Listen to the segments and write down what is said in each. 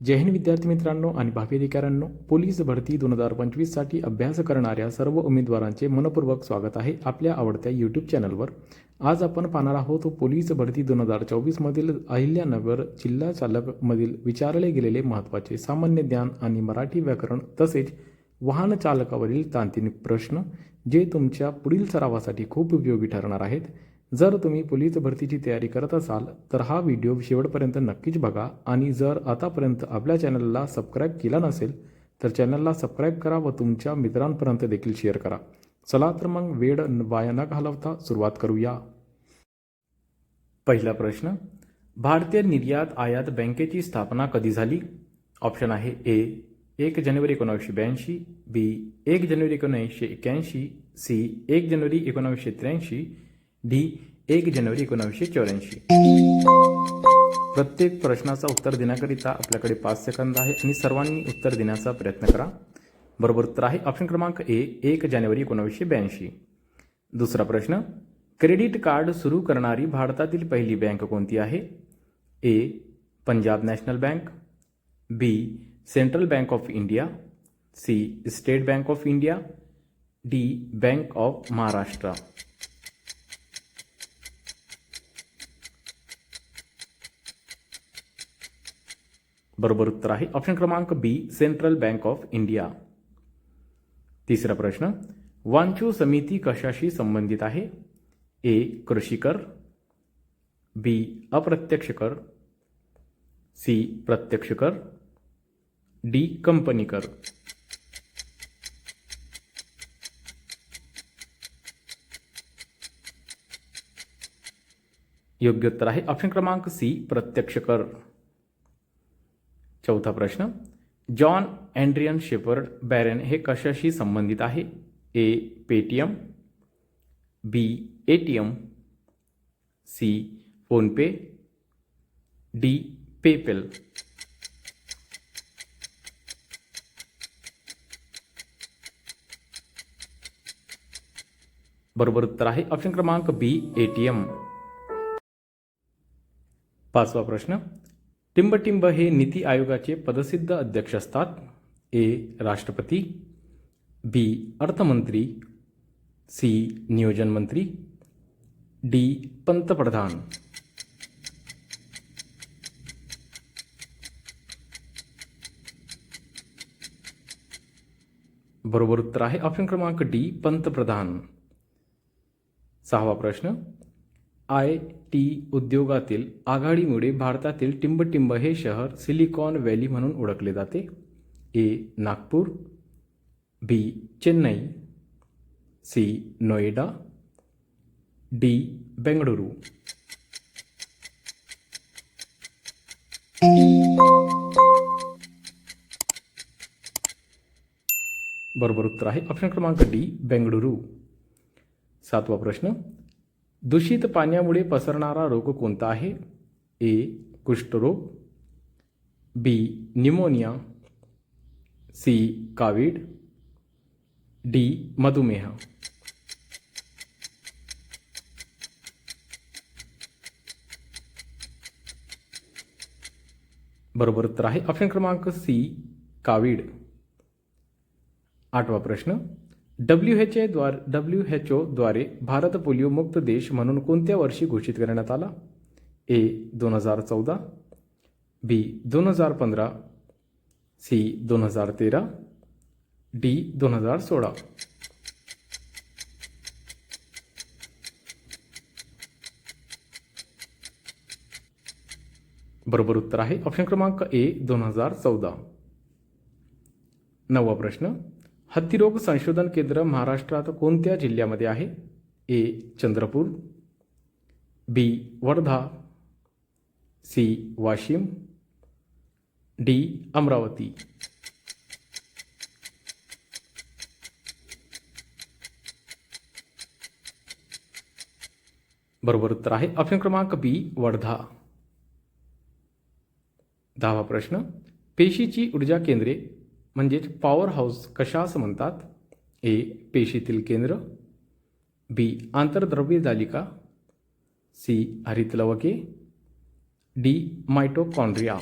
जय हिंद विद्यार्थी मित्रांनो आणि भावी अधिकाऱ्यांनो पोलीस भरती दोन हजार पंचवीससाठी अभ्यास करणाऱ्या सर्व उमेदवारांचे मनपूर्वक स्वागत आहे आपल्या आवडत्या यूट्यूब चॅनलवर आज आपण पाहणार आहोत पोलीस भरती दोन हजार चोवीसमधील अहिल्यानगर जिल्हा चालकमधील विचारले गेलेले महत्त्वाचे सामान्य ज्ञान आणि मराठी व्याकरण तसेच वाहन चालकावरील तांत्रिक प्रश्न जे तुमच्या पुढील सरावासाठी खूप उपयोगी ठरणार आहेत. जर तुम्ही पोलीस भरतीची तयारी करत असाल तर हा व्हिडिओ शेवटपर्यंत नक्कीच बघा आणि जर आतापर्यंत आपल्या चॅनलला सबस्क्राईब केला नसेल तर चॅनलला सबस्क्राईब करा व तुमच्या मित्रांपर्यंत देखील शेअर करा. चला तर मग वेळ वाया न घालवता सुरुवात करूया. पहिला प्रश्न भारतीय निर्यात आयात बँकेची स्थापना कधी झाली? ऑप्शन आहे ए एक जानेवारी एकोणावीसशे ब्याऐंशी बी एक जानेवारी एकोणीसशे एक्याऐंशी सी एक जानेवारी एकोणावीसशे त्र्याऐंशी डी एक जानेवारी एकोणावीसशे चौऱ्याऐंशी. प्रत्येक प्रश्नाचा उत्तर देण्याकरिता आपल्याकडे पाच सेकंद आहे आणि सर्वांनी उत्तर देण्याचा प्रयत्न करा. बरोबर उत्तर आहे ऑप्शन क्रमांक ए एक जानेवारी एकोणावीसशे ब्याऐंशी. दुसरा प्रश्न क्रेडिट कार्ड सुरू करणारी भारतातील पहिली बँक कोणती आहे? A Punjab national bank B central bank of India C state bank of India D bank of Maharashtra. बरोबर उत्तर आहे. ऑप्शन क्रमांक B central bank of India तिसरा प्रश्न, वांचू समिती कशाशी संबंधित आहे? ए कृषी कर बी अप्रत्यक्ष कर सी प्रत्यक्ष कर डी कंपनी कर योग्य उत्तर आहे. ऑप्शन क्रमांक सी प्रत्यक्ष कर चौथा प्रश्न, जॉन अँड्रियन शेपर्ड बॅरेन हे कशाशी संबंधित आहे? A, Paytm, B A T M C, PhonePe, D, PayPal. बरोबर उत्तर आहे ऑप्शन क्रमांक बी ए टी एम पाचवा प्रश्न टिंबटिंब हे नीती आयोगाचे पदसिद्ध अध्यक्ष असतात. ए. राष्ट्रपती. बी. अर्थमंत्री. सी. नियोजन मंत्री. डी. पंतप्रधान. बरोबर उत्तर आहे ऑप्शन क्रमांक डी पंतप्रधान. सहावा प्रश्न. आय टी उद्योगातील आघाडीमुळे भारतातील टिंबटिंब हे शहर सिलिकॉन व्हॅली म्हणून ओळखले जाते. A. Nagpur B. Chennai C. Noida D. Bengaluru. बरोबर उत्तर आहे. ऑप्शन क्रमांक डी बेंगळुरू. सातवा प्रश्न. दूषित पाण्यामुळे पसरणारा रोग कोणता आहे? ए, कुष्ठरोग, बी, निमोनिया, सी कावीड डी, मधुमेह. बरोबर उत्तर आहे. ऑप्शन क्रमांक सी कावीड आठवा प्रश्न. डब्ल्यू एच ए द्वार डब्ल्यू एच ओद्वारे भारत पोलिओ मुक्त देश म्हणून कोणत्या वर्षी घोषित करण्यात आला? ए दोन हजार चौदा. बी दोन हजार पंधरा. सी दोन हजार तेरा. डी दोन हजार सोळा. बरोबर उत्तर आहे. ऑप्शन क्रमांक ए दोन हजार चौदा. नववा प्रश्न. हत्तीरोग संशोधन केंद्र महाराष्ट्रात कोणत्या जिल्ह्यामध्ये आहे? A Chandrapur B Wardha C Washim D Amravati. बरोबर उत्तर आहे ऑप्शन क्रमांक बी वर्धा. दहावा प्रश्न. पेशीची ऊर्जा केंद्रे म्हणजेच पॉवर हाऊस कशा असं म्हणतात? ए पेशीतील केंद्र. बी आंतरद्रव्य जालिका. सी हरितलवके. डी मायटोकॉन्ड्रिया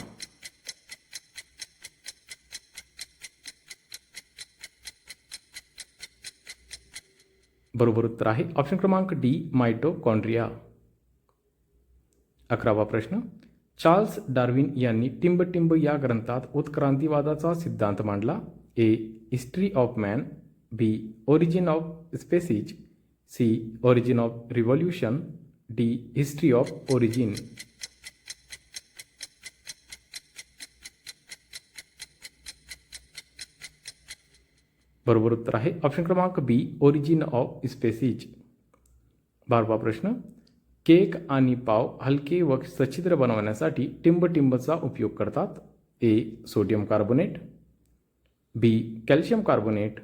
बरोबर उत्तर आहे. ऑप्शन क्रमांक डी मायटोकॉन्ड्रिया अकरावा प्रश्न. चार्ल्स डार्विन यांनी टिंबटिंब या ग्रंथात उत्क्रांतीवादाचा सिद्धांत मांडला. A history of man B origin of species C origin of revolution D history of origin बरोबर उत्तर आहे. ऑप्शन क्रमांक बी ओरिजिन ऑफ स्पेसिज. बारवा प्रश्न. केक आणि पाव हलके व सच्छिद्र बनवण्यासाठी टिंबटिंबचा उपयोग करतात. A sodium carbonate. B calcium carbonate.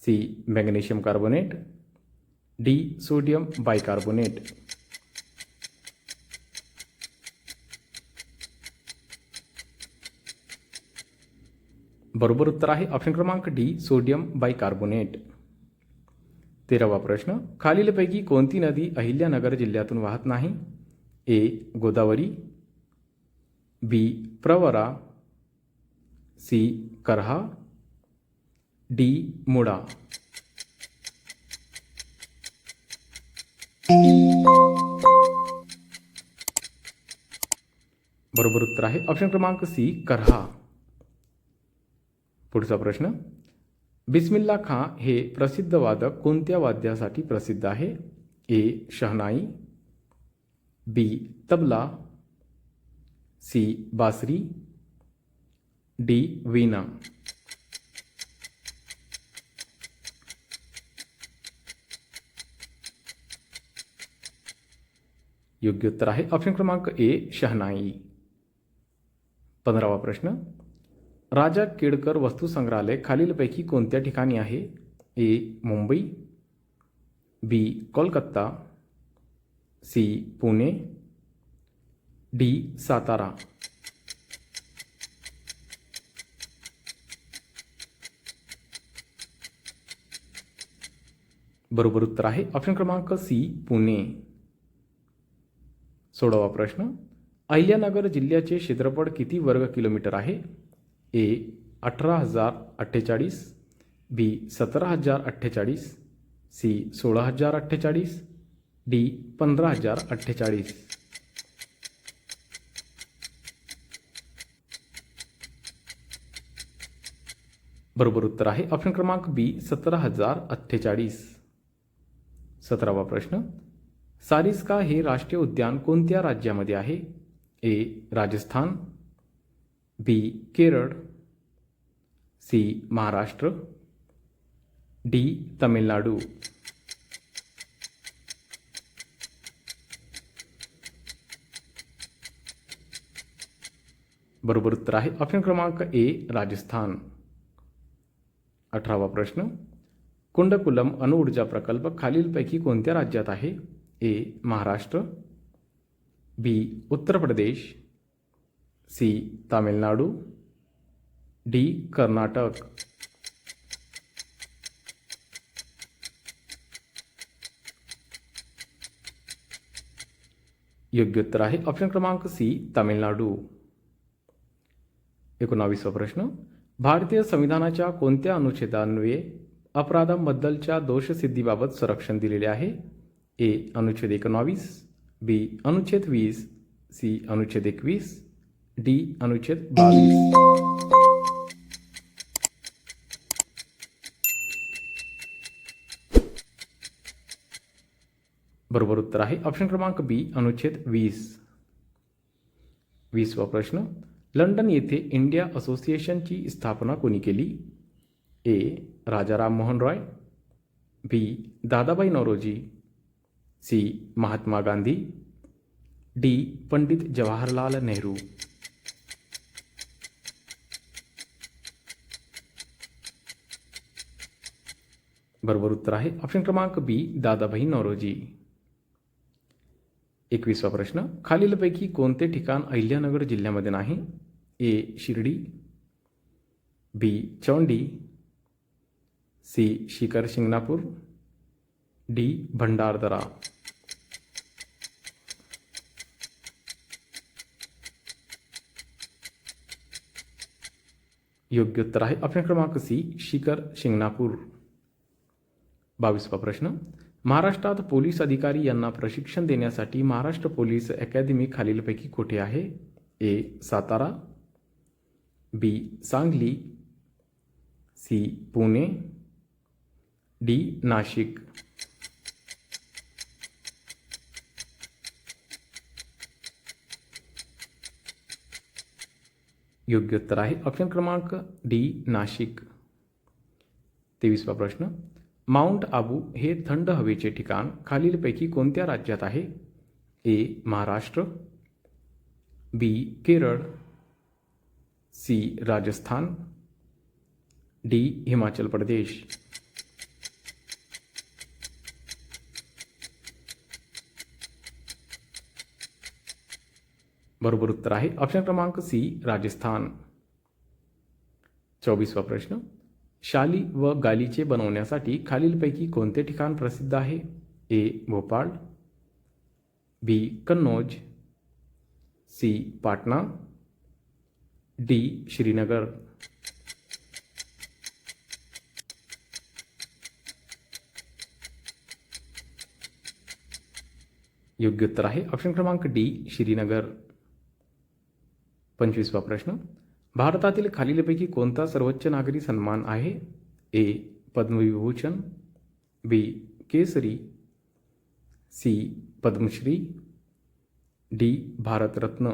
C magnesium carbonate. D sodium bicarbonate. बरोबर उत्तर आहे ऑप्शन क्रमांक डी सोडियम बायकार्बोनेट. तेरावा प्रश्न. खालीलपैकी कोणती नदी अहिल्यानगर जिल्ह्यातून वाहत नाही? A. Godavari. B. Pravara. C. Karha. D. Mula बरोबर उत्तर आहे. ऑप्शन क्रमांक सी. करहा. पुढचा प्रश्न. बिस्मिल्ला खां हे प्रसिद्ध वादक, कोणत्या वाद्यासाठी प्रसिद्ध आहे? A, shehnai, B, tabla, C, बासरी, डी, वीणा। योग्य उत्तर आहे ऑप्शन क्रमांक ए, शहनाई। पंधरावा प्रश्न राजा केडकर वस्तुसंग्रहालय खालीलपैकी कोणत्या ठिकाणी आहे? A Mumbai B Kolkata C Pune D Satara. बरोबर उत्तर आहे ऑप्शन क्रमांक सी पुणे. सोळावा प्रश्न. अहिल्यानगर जिल्ह्याचे क्षेत्रफळ किती वर्ग किलोमीटर आहे? ए अठरा हजार अठ्ठेचाळीस बी सतरा हजार अठ्ठेचाळीस सी सोळा हजार अठ्ठेचाळीस डी पंधरा हजार अठ्ठेचाळीस. बरोबर उत्तर आहे ऑप्शन क्रमांक बी सतरा हजार अठ्ठेचाळीस. सतरावा प्रश्न. सारिस्का हे राष्ट्रीय उद्यान कोणत्या राज्यामध्ये आहे? A Rajasthan B Kerala. C Maharashtra. D Tamil Nadu. बरोबर उत्तर आहे ऑप्शन क्रमांक ए राजस्थान. अठरावा प्रश्न. कुंडकुलम अणुऊर्जा प्रकल्प खालीलपैकी कोणत्या राज्यात आहे? A Maharashtra. B Uttar Pradesh. C Tamil Nadu D Karnataka. योग्य उत्तर आहे. ऑप्शन क्रमांक सी तामिळनाडू एकोणावीसवा प्रश्न. भारतीय संविधानाच्या कोणत्या अनुच्छेदान्वये अपराधांबद्दलच्या दोषसिद्धीबाबत संरक्षण दिलेले आहे? ए अनुच्छेद एकोणावीस बी अनुच्छेद वीस सी अनुच्छेद एकवीस डी अनुच्छेद बावीस. बरोबर उत्तर आहे. ऑप्शन क्रमांक बी अनुच्छेद वीस. वीसवा प्रश्न. लंडन येथे इंडिया असोसिएशनची स्थापना कोणी केली? A Rajaram Mohan Roy. B Dadabhai Naoroji. C Mahatma Gandhi. D Pandit Jawaharlal Nehru. बरोबर उत्तर आहे. ऑप्शन क्रमांक बी दादाभाई नौरोजी. एकवीसवा प्रश्न. खालीलपैकी कोणते ठिकाण अहिल्यानगर जिल्ह्यामध्ये नाही? A Shirdi. B Chondi. C Shikhar Shingnapur. D Bhandardara. योग्य उत्तर आहे. ऑप्शन क्रमांक सी शिखर शिंगणापूर. बावीसवा प्रश्न. महाराष्ट्रात पोलीस अधिकारी यांना प्रशिक्षण देण्यासाठी महाराष्ट्र पोलीस अकॅदमी खालीलपैकी कुठे आहे? A. Satara. B. Sangli. C. Pune. D. Nashik. योग्य उत्तर आहे. ऑप्शन क्रमांक डी. नाशिक. तेवीसवा प्रश्न. माउंट आबू हे थंड हवेचे ठिकाण खालीलपैकी कोणत्या राज्यात आहे? A. Maharashtra, B. Kerala, C. Rajasthan, D. Himachal Pradesh. बरोबर उत्तर आहे. ऑप्शन क्रमांक सी. राजस्थान. चौबीसवा प्रश्न. शाली व गालीचे बनवण्यासाठी खालीलपैकी कोणते ठिकाण प्रसिद्ध आहे? A. Bhopal B. Kannauj C. Patna D. Srinagar. योग्य उत्तर आहे ऑप्शन क्रमांक डी. श्रीनगर. पंचवीसवा प्रश्न. भारतातील खालीलपैकी कोणता सर्वोच्च नागरी सन्मान आहे? A. Padma Vibhushan B. Kesari C. Padma Shri D. Bharat Ratna.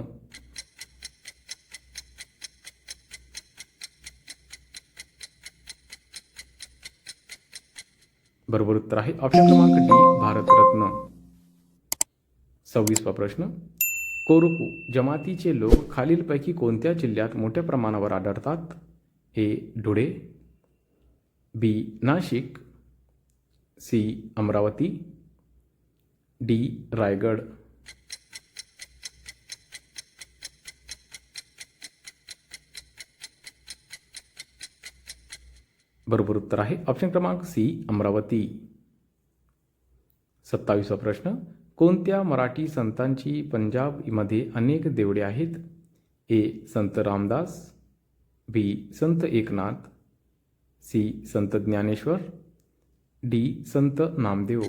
बरोबर उत्तर आहे ऑप्शन क्रमांक डी भारतरत्न. सव्वीसवा प्रश्न. कोरुकू जमातीचे लोक खालीलपैकी कोणत्या जिल्ह्यात मोठ्या प्रमाणावर आढळतात? A. Dhule B Nashik C Amravati D Raigad. बरोबर उत्तर आहे. ऑप्शन क्रमांक सी अमरावती. सत्तावीसवा प्रश्न. कोणत्या मराठी संतांची पंजाबमध्ये अनेक देवळे आहेत? ए. संत रामदास बी. संत एकनाथ सी. संत ज्ञानेश्वर डी. संत नामदेव.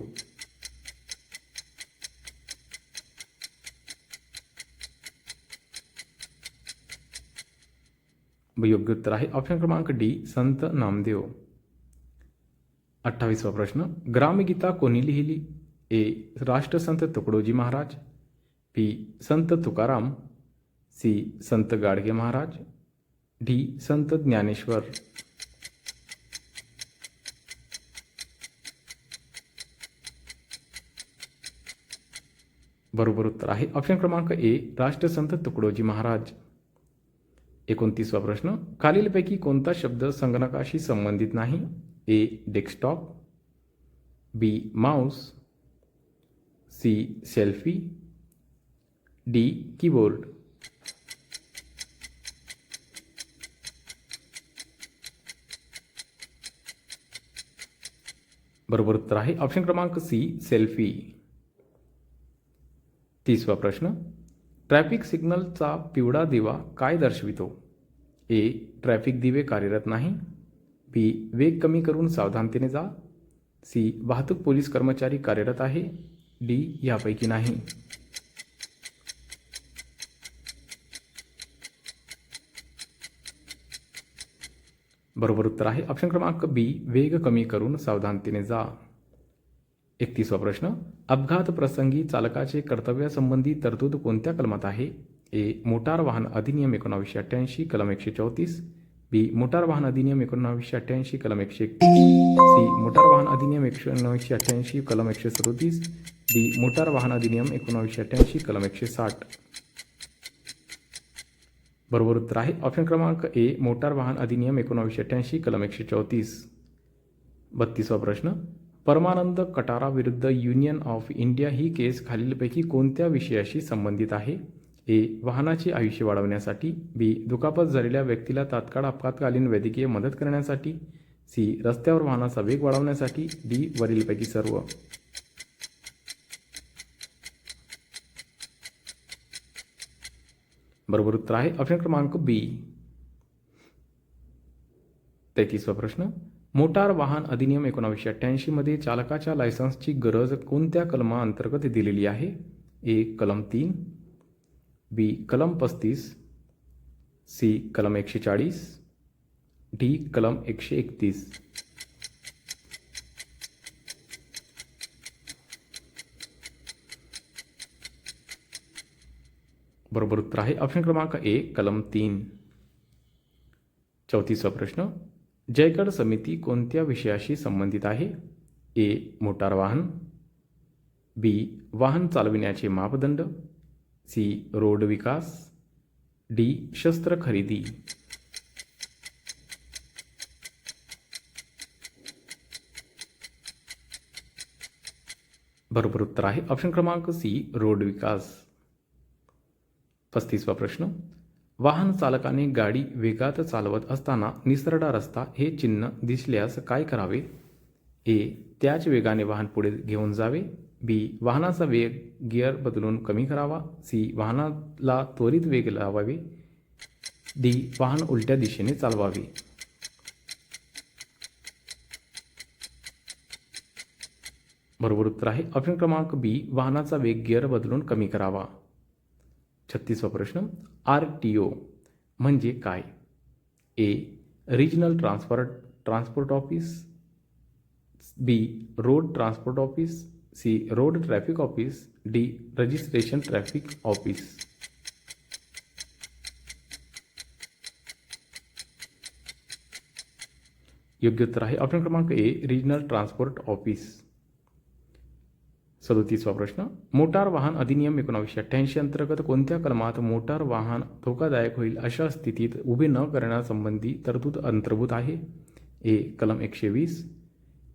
योग्य उत्तर आहे. ऑप्शन क्रमांक डी. संत नामदेव. अठ्ठावीसवा प्रश्न. ग्रामगीता कोणी लिहिली? ए राष्ट्रसंत तुकडोजी महाराज, बी संत तुकाराम, सी संत गाडगे महाराज, डी संत ज्ञानेश्वर। बरोबर उत्तर आहे. ऑप्शन क्रमांक ए राष्ट्रसंत तुकडोजी महाराज. एकोणतीसवा प्रश्न, खालीलपैकी कोणता शब्द संगणकाशी संबंधित नाही? A, desktop, B, mouse C selfie D keyboard. बरोबर उत्तर आहे. ऑप्शन क्रमांक सी सेल्फी तीसवा प्रश्न. ट्रॅफिक सिग्नलचा पिवळा दिवा काय दर्शवितो? ए ट्रॅफिक दिवे कार्यरत नाही. बी वेग कमी करून सावधानतेने जा. सी वाहतूक पोलीस कर्मचारी कार्यरत आहे. डी यापैकी नाही. बरोबर उत्तर आहे. ऑप्शन क्रमांक बी वेग कमी करून सावधानतेने जा. एकतीसवा प्रश्न अपघात प्रसंगी चालकाचे कर्तव्यासंबंधी तरतूद कोणत्या कलमात आहे? ए मोटार वाहन अधिनियम एकोणावीसशे अठ्ठ्याऐंशी कलम एकशे चौतीस. बी मोटार वाहन अधिनियम एकोणावीसशे अठ्ठ्याऐंशी कलम एकशे एकतीस. सी मोटार वाहन अधिनियम एकोणावीसशे अठ्ठ्याऐंशी कलम एकशे सदोतीस. डी मोटार वाहन अधिनियम एकोणावीसशे अठ्ठ्याऐंशी कलम एकशे साठ. बरोबर उत्तर आहे. ऑप्शन क्रमांक ए मोटार वाहन अधिनियम एकोणावीसशे अठ्ठ्याऐंशी कलम एकशे चौतीस. बत्तीसवा प्रश्न. परमानंद कटारा विरुद्ध युनियन ऑफ इंडिया ही केस खालीलपैकी कोणत्या विषयाशी संबंधित आहे? ए वाहनाचे आयुष्य वाढवण्यासाठी बी दुखापत झालेल्या व्यक्तीला तात्काळ आपत्कालीन वैद्यकीय मदत करण्यासाठी सी रस्त्यावर वाहनाचा वेग वाढवण्यासाठी डी वरीलपैकी सर्व. बरोबर उत्तर आहे. ऑप्शन क्रमांक बी. तेहतीसवा प्रश्न. मोटार वाहन अधिनियम एकोणावीसशे अठ्ठ्याऐंशीमध्ये चालकाच्या लायसन्सची गरज कोणत्या कलमाअंतर्गत दिलेली आहे? ए कलम तीन बी कलम पस्तीस सी कलम एकशे चाळीस डी कलम एकशे एकतीस. बरोबर उत्तर आहे ऑप्शन क्रमांक ए कलम तीन. चौतीसवा प्रश्न. जयगड समिती कोणत्या विषयाशी संबंधित आहे? ए मोटार वाहन बी वाहन चालविण्याचे मापदंड सी. रोड विकास डी. शस्त्र खरेदी. बरोबर उत्तर आहे. ऑप्शन क्रमांक सी रोड विकास. पस्तीसवा प्रश्न. वाहन चालकाने गाडी वेगात चालवत असताना निसरडा रस्ता हे चिन्ह दिसल्यास काय करावे? ए. त्याच वेगाने वाहन पुढे घेऊन जावे. बी वाहनाचा वेग गिअर बदलून कमी करावा. सी वाहनाला त्वरित वेग लावावे. डी वाहन उलट्या दिशेने चालवावे. बरोबर उत्तर आहे. ऑप्शन क्रमांक बी वाहनाचा वेग गिअर बदलून कमी करावा. छत्तीसवा प्रश्न. आर टी ओ म्हणजे काय? A regional transfer transport office B road transport office C, road traffic office, D, registration traffic office. योग्य उत्तर आहे ऑप्शन क्रमांक ए रिजनल ट्रान्सपोर्ट ऑफ़िस सदोतीसवा प्रश्न, मोटार वाहन अधिनियम एकोणावीसशे अठ्ठ्याऐंशी अंतर्गत कोणत्या कलमात मोटार वाहन धोकादायक होईल अशा स्थितीत उभे न करण्यासंबंधी तरतूद अंतर्भूत आहे? ए, कलम एकशे वीस,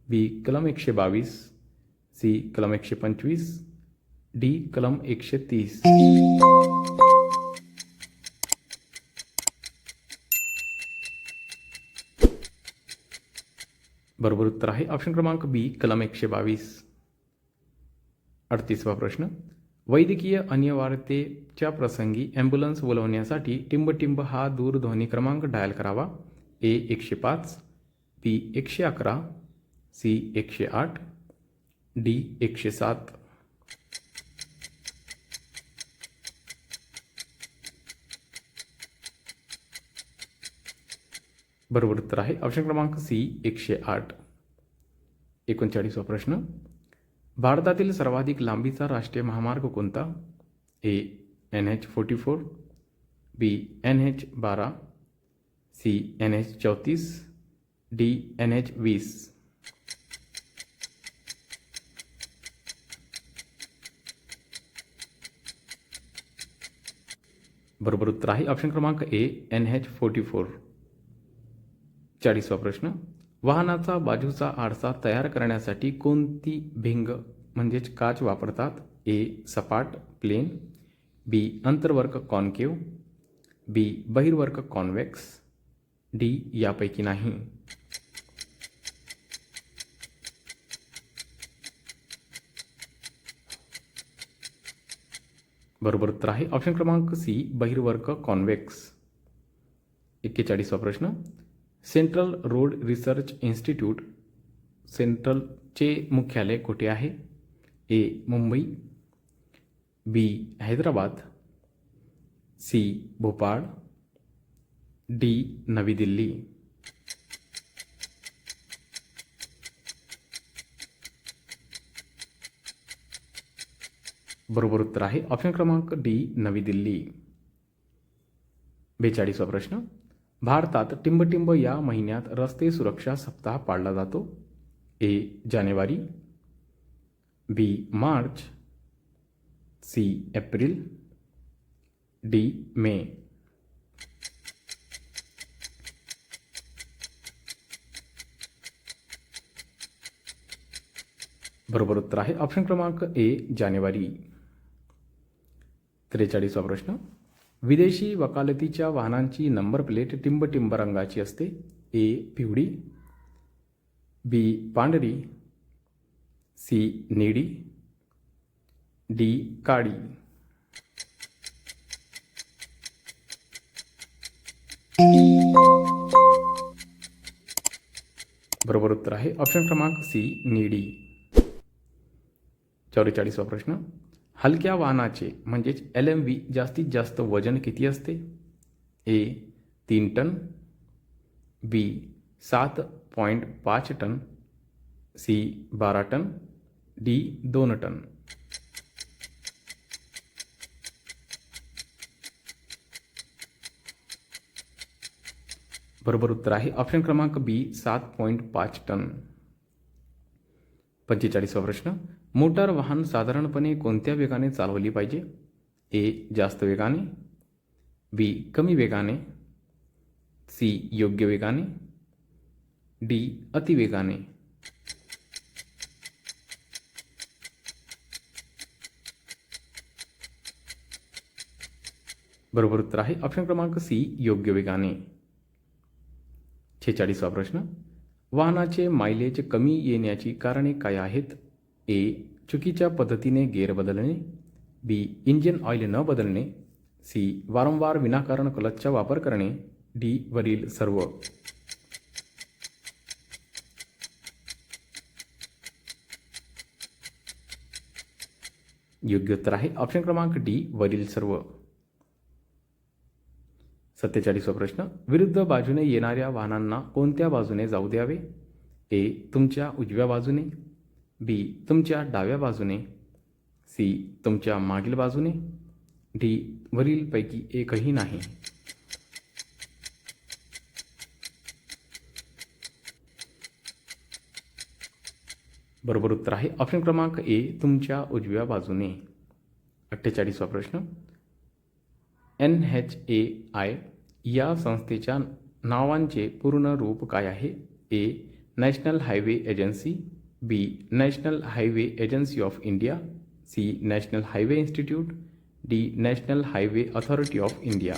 बी, कलम एकशे बावीस सी कलम एकशे पंचवीस डी कलम एकशे तीस. बरोबर उत्तर आहे. ऑप्शन क्रमांक बी कलम एकशे बावीस. अडतीसवा प्रश्न. वैद्यकीय अनिवार्यतेच्या प्रसंगी ॲम्ब्युलन्स बोलवण्यासाठी टिंबटिंब हा दूरध्वनी क्रमांक डायल करावा. ए एकशे पाच बी एकशे अकरा सी एकशे आठ डी एकशे सात. बरोबर उत्तर आहे. ऑप्शन क्रमांक सी एकशे आठ. एकोणचाळीसवा प्रश्न. भारतातील सर्वाधिक लांबीचा राष्ट्रीय महामार्ग कोणता? A N H forty four B N H बारा सी एन एच चौतीस डी एन एच वीस. बरोबर उत्तर आहे. ऑप्शन क्रमांक A N H forty four चाळीसवा प्रश्न. वाहनाचा बाजूचा आरसा तयार करण्यासाठी कोणती भिंग म्हणजेच काच वापरतात? ए सपाट प्लेन. बी अंतर्वर्क कॉनकेव. बी बहिर्वर्क कॉन्वेक्स डी यापैकी नाही. बरोबर. उत्तर आहे ऑप्शन क्रमांक सी बहिर्वर्क कॉन्वेक्स एक्केचाळीसवा प्रश्न. सेंट्रल रोड रिसर्च इन्स्टिट्यूट सेंट्रलचे मुख्यालय कुठे आहे? A Mumbai. B Hyderabad. C Bhopal. D Navi Delhi. बरोबर उत्तर आहे. ऑप्शन क्रमांक डी नवी दिल्ली. बेचाळीसवा प्रश्न. भारतात टिंबटिंब या महिन्यात रस्ते सुरक्षा सप्ताह पाळला जातो. A, January. B March. C April. D May. बरोबर उत्तर आहे. ऑप्शन क्रमांक ए जानेवारी. त्रेचाळीसवा प्रश्न. विदेशी वकालतीच्या वाहनांची नंबर प्लेट टिंबटिंब रंगाची असते. ए पिवळी बी पांढरी सी निळी डी काळी. बरोबर उत्तर आहे. ऑप्शन क्रमांक सी निडी. चौवेचाळीसवा प्रश्न. हलक्या वाहनाचे म्हणजेच एल एम व्ही जास्तीत जास्त वज़न किती असते? ए तीन टन. बी सात पॉईंट पाच टन. सी बारा टन. डी दोन टन. बरोबर उत्तर आहे. ऑप्शन क्रमांक बी सात पॉईंट पाच टन. पंचेचाळीसवा प्रश्न. मोटार वाहन साधारणपणे कोणत्या वेगाने चालवली पाहिजे? ए, जास्त वेगाने बी कमी वेगाने सी योग्य वेगाने डी अतिवेगाने बरोबर उत्तर आहे. ऑप्शन क्रमांक सी योग्य वेगाने. छेचाळीसवा प्रश्न. वाहनाचे मायलेज कमी येण्याची कारणे काय आहेत? ए चुकीच्या पद्धतीने गेअर बदलणे बी इंजिन ऑइल न बदलणे. सी वारंवार विनाकारण क्लचचा वापर करणे. डी वरील सर्व. योग्य उत्तर आहे. ऑप्शन क्रमांक डी वरील सर्व. सत्तेचाळीसवा प्रश्न. विरुद्ध बाजूने येणाऱ्या वाहनांना कोणत्या बाजूने जाऊ द्यावे? ए तुमच्या उजव्या बाजूने. बी तुमच्या डाव्या बाजूने. सी तुमच्या मागील बाजूने. डी वरीलपैकी एकही नाही. बरोबर उत्तर आहे. ऑप्शन क्रमांक ए तुमच्या उजव्या बाजूने. अठ्ठेचाळीसवा प्रश्न. एन एच ए आय या संस्थेच्या नावांचे पूर्ण रूप काय आहे? A national highway agency B national highway agency of India C national highway institute D national highway authority of India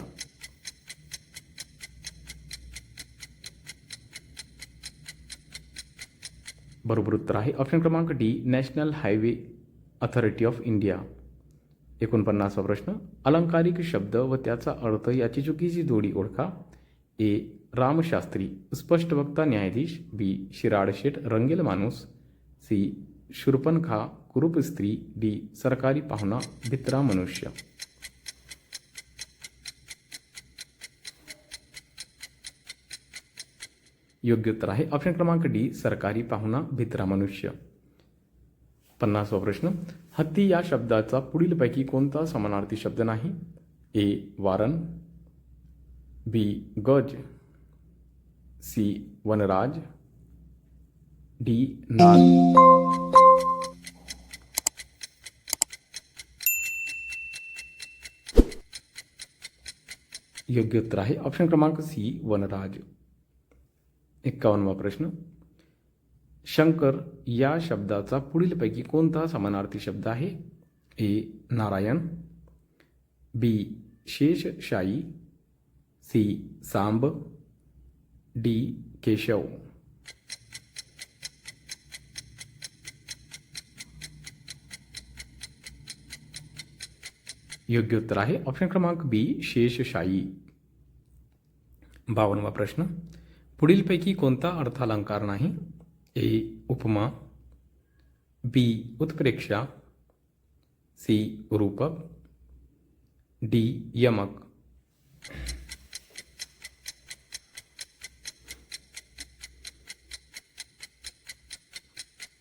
बरोबर उत्तर आहे. ऑप्शन क्रमांक D national highway authority of India एकोणपन्नासवा प्रश्न अलंकारिक शब्द व त्याचा अर्थ याची चुकीची जोडी ओळखा. ए रामशास्त्री स्पष्ट वक्ता न्यायाधीश. बी शिराडशेठ रंगेल माणूस. सी शूर्पणखा कुरूप स्त्री. डी सरकारी पाहुणा भित्रा मनुष्य. योग्य उत्तर आहे ऑप्शन क्रमांक डी सरकारी पाहुणा भित्रा मनुष्य. पन्नासवा प्रश्न. हत्ती या शब्दाचा पुढीलपैकी कोणता समानार्थी शब्द नाही? ए. वारण बी. गज. सी. वनराज. डी. नाग. योग्य उत्तर आहे. ऑप्शन क्रमांक सी. वनराज. एक्कावन्नवा प्रश्न. शंकर या शब्दाचा पुढीलपैकी कोणता समानार्थी शब्द आहे? A Narayan B Sheshshahi C Samb D Keshav. योग्य उत्तर आहे ऑप्शन क्रमांक बी शेषशाही बावनवा प्रश्न. पुढीलपैकी कोणता अर्थालंकार नाही? ए उपमा. बी उत्प्रेक्षा. सी रूपक. डी यमक.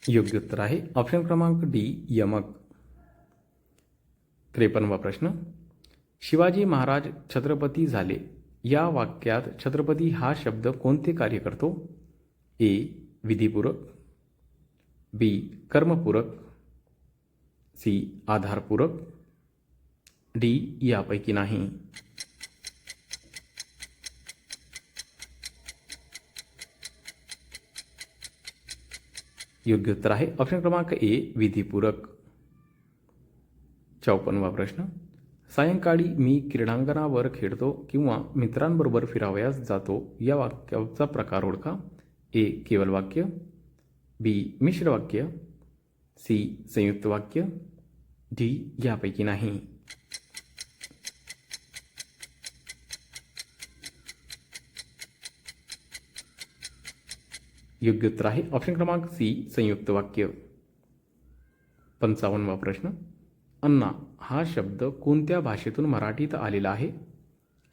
योग्य उत्तर आहे. ऑप्शन क्रमांक डी यमक. त्रेपन्नवा प्रश्न. शिवाजी महाराज छत्रपती झाले. या वाक्यात छत्रपती हा शब्द कोणते कार्य करतो? ए विधिपूरक बी कर्मपूरक सी आधारपूरक डी यापैकी नाही. योग्य उत्तर आहे. ऑप्शन क्रमांक ए विधिपूरक. चौपन्नवा प्रश्न. सायंकाळी मी क्रीडांगणावर खेळतो किंवा मित्रांबरोबर फिरावयास जातो या वाक्याचा प्रकार ओळखा. ए केवल वाक्य बी मिश्र वाक्य सी संयुक्त वाक्य डी यापैकी नाही योग्य उत्तर आहे ऑप्शन क्रमांक सी संयुक्त वाक्य पंचावन्नवा प्रश्न. अण्णा हा शब्द कोणत्या भाषेतून मराठीत आलेला आहे?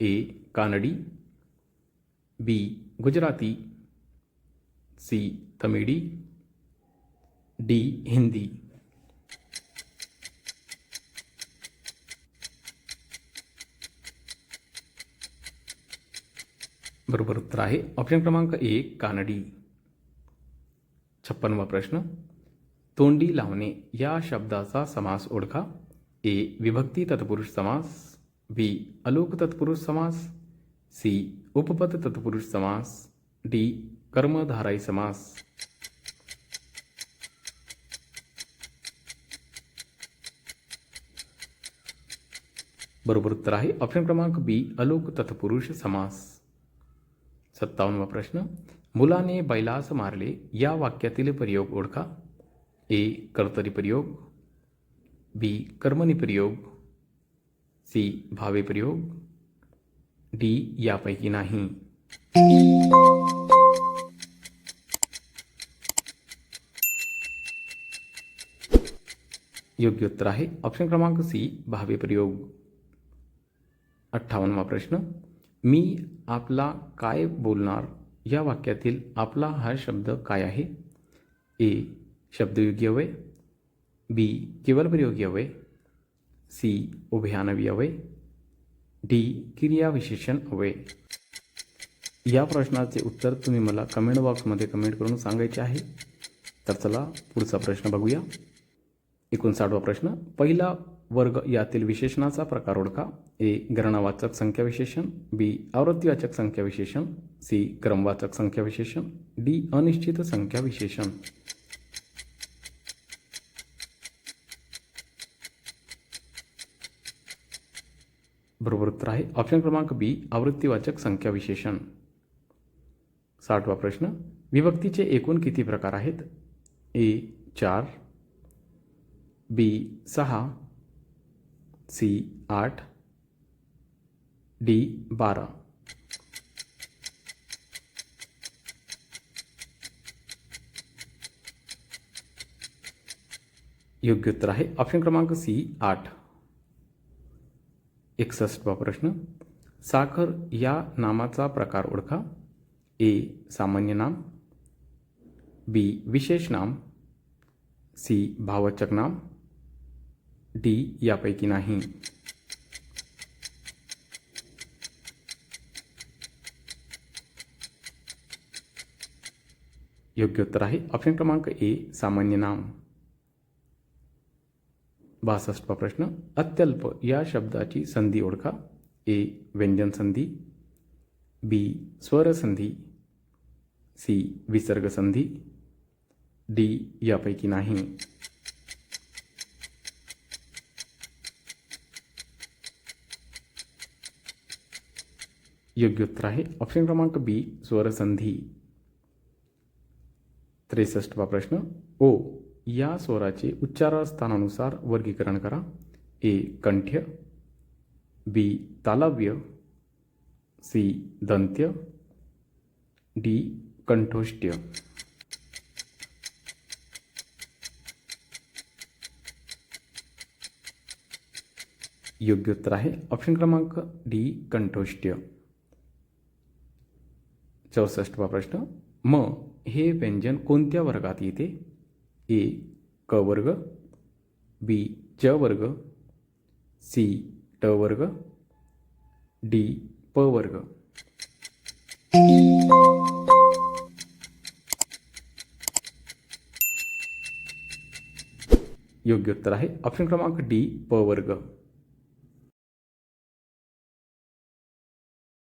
A Kanadi. B Gujarati. C Tamil, D Hindi. बरोबर उत्तर आहे. ऑप्शन क्रमांक एक, कानडी. छप्पनवा प्रश्न. तोंडी लावणे या शब्दाचा समास ओळखा. ए, विभक्ती तत्पुरुष समास. बी, अलोक तत्पुरुष समास. सी, उपपद तत्पुरुष समास. डी कर्मधाराई समास. बरोबर उत्तर आहे ऑप्शन क्रमांक बी अलोक तत्पुरुष समास. सत्तावन्नवा प्रश्न. मुलाने बैलास मारले या वाक्यातील प्रयोग ओळखा. ए कर्तरी प्रयोग. बी कर्मणी प्रयोग. सी भावे प्रयोग. डी यापैकी नाही. योग्य उत्तर आहे. ऑप्शन क्रमांक सी भावे प्रयोग. अठ्ठावन्नवा प्रश्न. मी आपला काय बोलणार? या वाक्यातील आपला हा शब्द काय आहे? ए शब्दयोगी अवय. बी केवल प्रयोगी अवय. सी उभयानवी अवय. डी क्रियाविशेषण अवय. या प्रश्नाचे उत्तर तुम्ही मला कमेंट बॉक्समध्ये कमेंट करून सांगायचे आहे. तर चला पुढचा प्रश्न बघूया. एकोणसाठवा प्रश्न. पहिला वर्ग यातील विशेषणाचा प्रकार ओळखा. ए गणनावाचक संख्या विशेषण. बी आवृत्तीवाचक संख्या विशेषण. सी क्रमवाचक संख्या विशेषण. डी अनिश्चित संख्या विशेषण. बरोबर उत्तर आहे. ऑप्शन क्रमांक बी आवृत्तीवाचक संख्या विशेषण. साठवा प्रश्न. विभक्तीचे एकूण किती प्रकार आहेत? ए चार. बी सहा सी आठ डी बारा. योग्य उत्तर आहे. ऑप्शन क्रमांक सी आठ. एकसष्टवा प्रश्न. साखर या नामाचा प्रकार ओळखा. ए सामान्य नाम. बी विशेष नाम. सी भावचक नाम. डी यापैकी नाही. योग्य उत्तर आहे. ऑप्शन क्रमांक ए सामान्य नाम. बासष्टवा प्रश्न. अत्यल्प या शब्दाची संधी ओळखा. ए व्यंजन संधी. बी स्वर संधी. सी विसर्ग संधी. डी यापैकी नाही. योग्य उत्तर आहे. ऑप्शन क्रमांक बी स्वरसंधी. त्रेसष्टवा प्रश्न. ओ या स्वराचे उच्चारस्थानानुसार वर्गीकरण करा. ए कंठ्य बी तालव्य. सी दंत्य. डी कंठोष्ट्य. योग्य उत्तर आहे. ऑप्शन क्रमांक डी कंठोष्ट्य. चौसष्टवा प्रश्न. म हे व्यंजन कोणत्या वर्गात येते? ए क वर्ग बी च वर्ग सी ट वर्ग डी प वर्ग. योग्य उत्तर आहे. ऑप्शन क्रमांक डी प वर्ग.